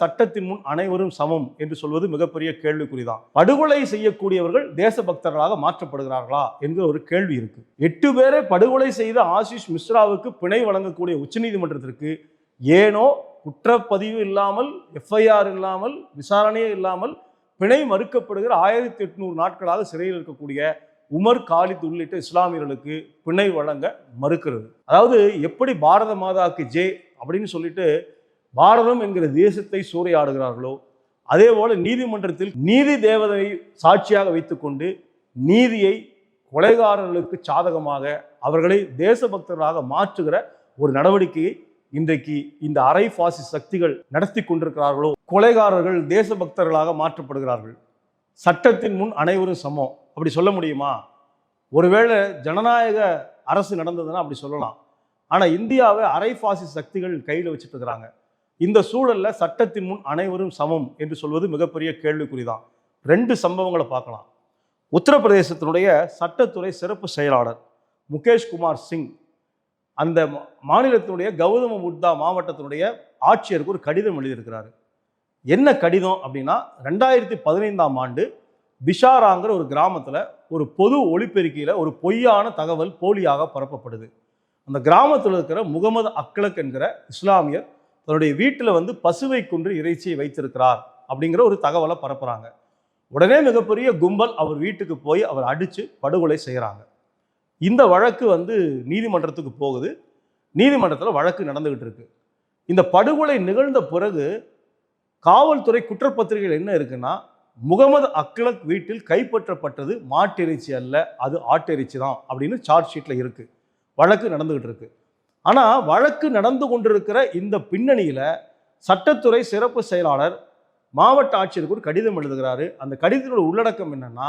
சட்டத்தின் முன் அனைவரும் சமம் என்று சொல்வது மிகப்பெரிய கேள்விக்குறிதான். படுகொலை செய்யக்கூடியவர்கள் தேசபக்தர்களாக மாற்றப்படுகிறார்களா என்கிற ஒரு கேள்வி இருக்கு. எட்டு பேரை படுகொலை செய்த ஆசிஷ் மிஸ்ராவுக்கு பிணை வழங்கக்கூடிய உச்சநீதிமன்றத்திற்கு ஏனோ குற்றப்பதிவு இல்லாமல் எஃப்ஐஆர் இல்லாமல் விசாரணையே இல்லாமல் பிணை மறுக்கப்படுகிற ஆயிரத்தி எட்நூறு நாட்களாக சிறையில் இருக்கக்கூடிய உமர் காலித் உள்ளிட்ட இஸ்லாமியர்களுக்கு பிணை வழங்க மறுக்கிறது. அதாவது எப்படி பாரத மாதாக்கு ஜே அப்படின்னு சொல்லிட்டு பாரதம் என்கிற தேசத்தை சூறையாடுகிறார்களோ அதே போல நீதிமன்றத்தில் நீதி தேவதையை சாட்சியாக வைத்துக்கொண்டு நீதியை கொலைகாரர்களுக்கு சாதகமாக அவர்களை தேசபக்தர்களாக மாற்றுகிற ஒரு நடவடிக்கையை இன்றைக்கு இந்த அரை பாசி சக்திகள் நடத்தி கொண்டிருக்கிறார்களோ கொலைகாரர்கள் தேசபக்தர்களாக மாற்றப்படுகிறார்கள். சட்டத்தின் முன் அனைவரும் சமம். அப்படி சொல்ல முடியுமா? ஒருவேளை ஜனநாயக அரசு நடந்ததுன்னா அப்படி சொல்லலாம். ஆனால் இந்தியாவை அரை பாசி சக்திகள் கையில் வச்சுட்டு இருக்கிறாங்க. இந்த சூழலில் சட்டத்தின் முன் அனைவரும் சமம் என்று சொல்வது மிகப்பெரிய கேள்விக்குறிதான். ரெண்டு சம்பவங்களை பார்க்கலாம். உத்தரப்பிரதேசத்தினுடைய சட்டத்துறை சிறப்பு செயலாளர் முகேஷ் குமார் சிங் அந்த மா- மாநிலத்தினுடைய கௌதம புத்தா மாவட்டத்தினுடைய ஆட்சியருக்கு ஒரு கடிதம் எழுதியிருக்கிறாரு. என்ன கடிதம் அப்படின்னா ரெண்டாயிரத்தி பதினைந்தாம் ஆண்டு பிஷாராங்கிற ஒரு கிராமத்தில் ஒரு பொது ஒளிப்பெருக்கியில் ஒரு பொய்யான தகவல் போலியாக பரப்பப்படுது. அந்த கிராமத்தில் இருக்கிற முகமது அக்லக் என்கிற இஸ்லாமியர் தன்னுடைய வீட்டில் வந்து பசுவை கொன்று இறைச்சியை வைத்திருக்கிறார் அப்படிங்கிற ஒரு தகவலை பரப்புகிறாங்க உடனே மிகப்பெரிய கும்பல் அவர் வீட்டுக்கு போய் அவர் அடித்து படுகொலை செய்கிறாங்க இந்த வழக்கு வந்து நீதிமன்றத்துக்கு போகுது. நீதிமன்றத்தில் வழக்கு நடந்துக்கிட்டு இருக்கு. இந்த படுகொலை நிகழ்ந்த பிறகு காவல்துறை குற்றப்பத்திரிகைகள் என்ன இருக்குன்னா முகமது அக்லக் வீட்டில் கைப்பற்றப்பட்டது மாட்டிறைச்சி அல்ல அது ஆட்டிறைச்சி தான் அப்படின்னு சார்ஜ் ஷீட்டில் இருக்குது வழக்கு நடந்துக்கிட்டு இருக்கு. ஆனால் வழக்கு நடந்து கொண்டிருக்கிற இந்த பின்னணியில் சட்டத்துறை சிறப்பு செயலாளர் மாவட்ட ஆட்சியருக்கு ஒரு கடிதம் எழுதுகிறாரு. அந்த கடிதத்தோட உள்ளடக்கம் என்னன்னா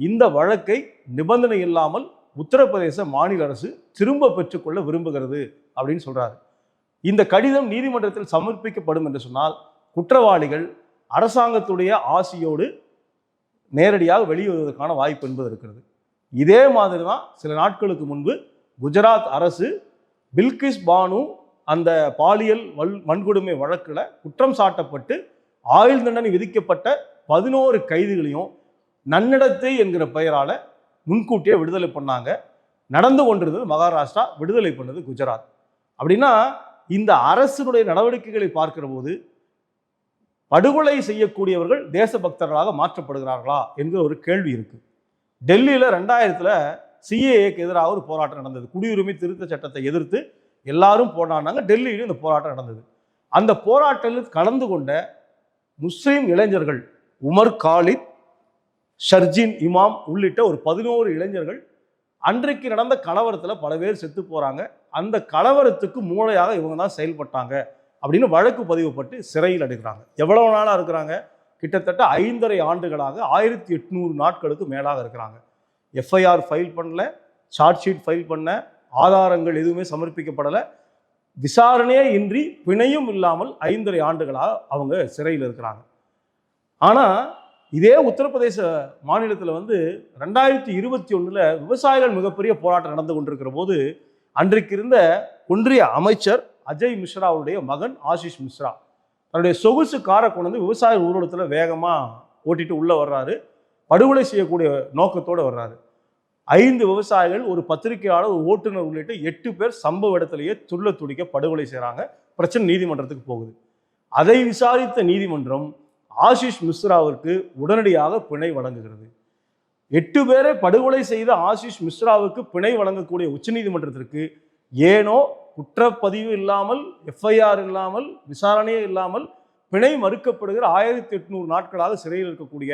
இந்த வழக்கை நிபந்தனை இல்லாமல் உத்தரப்பிரதேச மாநில அரசு திரும்ப பெற்றுக்கொள்ள விரும்புகிறது அப்படின்னு சொல்றாரு. இந்த கடிதம் நீதிமன்றத்தில் சமர்ப்பிக்கப்படும் என்று சொன்னால் குற்றவாளிகள் அரசாங்கத்துடைய ஆசியோடு நேரடியாக வெளிவருவதற்கான வாய்ப்பு என்பது இருக்கிறது. இதே மாதிரி தான் சில நாட்களுக்கு முன்பு குஜராத் அரசு பில்கிஸ் பானு அந்த பாலியல் வல் வன்கொடுமை வழக்கில் குற்றம் சாட்டப்பட்டு ஆயுள் தண்டனை விதிக்கப்பட்ட பதினோரு கைதிகளையும் நன்னடத்தை என்கிற பெயரால் முன்கூட்டியே விடுதலை பண்ணாங்க. நடந்து கொண்டிருந்தது மகாராஷ்டிரா விடுதலை பண்ணது குஜராத். அப்படின்னா இந்த அரசினுடைய நடவடிக்கைகளை பார்க்கிற போது படுகொலை செய்யக்கூடியவர்கள் தேசபக்தர்களாக மாற்றப்படுகிறார்களா என்கிற ஒரு கேள்வி இருக்குது டெல்லியில் ரெண்டாயிரத்தில் சிஏஏக்கு எதிராக ஒரு போராட்டம் நடந்தது. குடியுரிமை திருத்த சட்டத்தை எதிர்த்து எல்லாரும் போராடினாங்க. டெல்லியிலும் இந்த போராட்டம் நடந்தது. அந்த போராட்டத்தில் கலந்து கொண்ட முஸ்லீம் இளைஞர்கள் உமர் காலித் ஷர்ஜின் இமாம் உள்ளிட்ட ஒரு பதினோரு இளைஞர்கள் அன்றைக்கு நடந்த கலவரத்தில் பல பேர் செத்து போகிறாங்க அந்த கலவரத்துக்கு மூளையாக இவங்க தான் செயல்பட்டாங்க அப்படின்னு வழக்கு பதிவுப்பட்டு சிறையில் அடைக்கிறாங்க எவ்வளவு நாளாக இருக்கிறாங்க? கிட்டத்தட்ட ஐந்தரை ஆண்டுகளாக ஆயிரத்தி எட்நூறு நாட்களுக்கு மேலாக இருக்கிறாங்க. எஃப்ஐஆர் ஃபைல் பண்ணல சார்ஜ் ஷீட் ஃபைல் பண்ண ஆதாரங்கள் எதுவுமே சமர்ப்பிக்கப்படலை. விசாரணையே இன்றி பிணையும் இல்லாமல் ஐந்தரை ஆண்டுகளாக அவங்க சிறையில் இருக்கிறாங்க. ஆனால் இதே உத்தரப்பிரதேச மாநிலத்தில் வந்து ரெண்டாயிரத்தி இருபத்தி ஒன்றில் விவசாயிகள் மிகப்பெரிய போராட்டம் நடந்து கொண்டிருக்கிற போது அன்றைக்கு இருந்த ஒன்றிய அமைச்சர் அஜய் மிஸ்ராவுடைய மகன் ஆஷிஷ் மிஸ்ரா தன்னுடைய சொகுசு காரை கொண்டு வந்து விவசாய ஊர்வலத்தில் வேகமாக ஓட்டிட்டு உள்ளே வர்றாரு. படுகொலை செய்யக்கூடிய நோக்கத்தோடு வர்றாரு. ஐந்து விவசாயிகள் ஒரு பத்திரிகையாளர் ஒரு ஓட்டுநர் உள்ளிட்ட எட்டு பேர் சம்பவ இடத்திலேயே துள்ள துடிக்க படுகொலை செய்கிறாங்க பிரச்சனை நீதிமன்றத்துக்கு போகுது. அதை விசாரித்த நீதிமன்றம் ஆஷிஷ் மிஸ்ராவிற்கு உடனடியாக பிணை வழங்குகிறது. எட்டு பேரை படுகொலை செய்த ஆஷிஷ் மிஸ்ராவுக்கு பிணை வழங்கக்கூடிய உச்சநீதிமன்றத்திற்கு ஏனோ குற்றப்பதிவு இல்லாமல் எஃப்ஐஆர் இல்லாமல் விசாரணையே இல்லாமல் பிணை மறுக்கப்படுகிற ஆயிரத்தி எட்நூறு நாட்களாக சிறையில் இருக்கக்கூடிய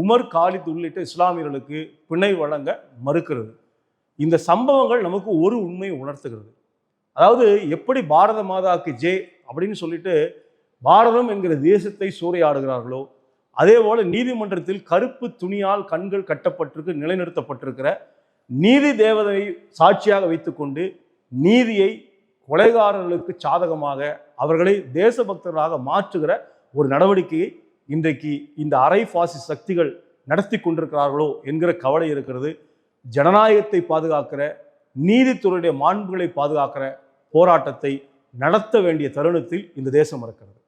உமர் காலித் உள்ளிட்ட இஸ்லாமியர்களுக்கு பிணை வழங்க மறுக்கிறது. இந்த சம்பவங்கள் நமக்கு ஒரு உண்மையை உணர்த்துகிறது. அதாவது எப்படி பாரத மாதாக்கு ஜே அப்படின்னு சொல்லிட்டு பாரதம் என்கிற தேசத்தை சூறையாடுகிறார்களோ அதே போல நீதிமன்றத்தில் கருப்பு துணியால் கண்கள் கட்டப்பட்டிருக்கு நிலைநிறுத்தப்பட்டிருக்கிற நீதி தேவதையை சாட்சியாக வைத்துக்கொண்டு நீதியை கொலைகாரர்களுக்கு சாதகமாக அவர்களை தேசபக்தர்களாக மாற்றுகிற ஒரு நடவடிக்கையை இன்றைக்கு இந்த அரை பாசி சக்திகள் நடத்தி கொண்டிருக்கிறார்களோ என்கிற கவலை இருக்கிறது. ஜனநாயகத்தை பாதுகாக்கிற நீதித்துறையுடைய மாண்புகளை பாதுகாக்கிற போராட்டத்தை நடத்த வேண்டிய தருணத்தில் இந்த தேசம் இருக்கிறது.